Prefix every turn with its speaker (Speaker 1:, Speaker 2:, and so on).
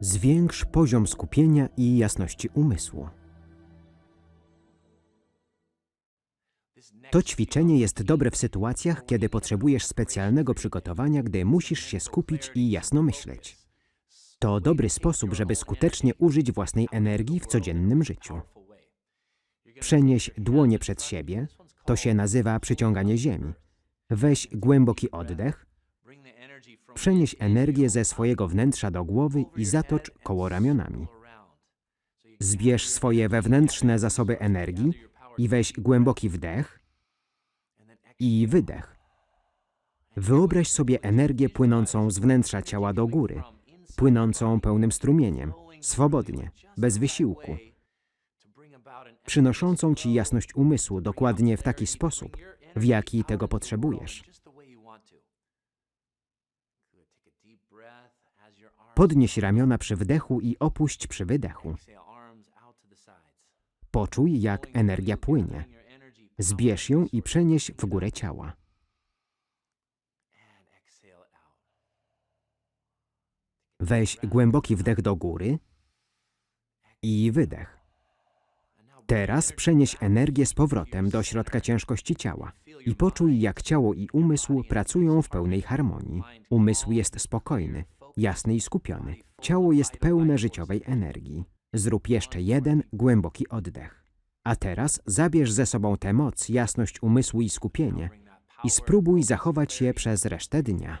Speaker 1: Zwiększ poziom skupienia i jasności umysłu. To ćwiczenie jest dobre w sytuacjach, kiedy potrzebujesz specjalnego przygotowania, gdy musisz się skupić i jasno myśleć. To dobry sposób, żeby skutecznie użyć własnej energii w codziennym życiu. Przenieś dłonie przed siebie, to się nazywa przyciąganie ziemi. Weź głęboki oddech, przenieś energię ze swojego wnętrza do głowy i zatocz koło ramionami. Zbierz swoje wewnętrzne zasoby energii i weź głęboki wdech i wydech. Wyobraź sobie energię płynącą z wnętrza ciała do góry, płynącą pełnym strumieniem, swobodnie, bez wysiłku, przynoszącą ci jasność umysłu dokładnie w taki sposób, w jaki tego potrzebujesz. Podnieś ramiona przy wdechu i opuść przy wydechu. Poczuj, jak energia płynie. Zbierz ją i przenieś w górę ciała. Weź głęboki wdech do góry i wydech. Teraz przenieś energię z powrotem do środka ciężkości ciała i poczuj, jak ciało i umysł pracują w pełnej harmonii. Umysł jest spokojny, jasny i skupiony. Ciało jest pełne życiowej energii. Zrób jeszcze jeden głęboki oddech. A teraz zabierz ze sobą tę moc, jasność umysłu i skupienie i spróbuj zachować je przez resztę dnia.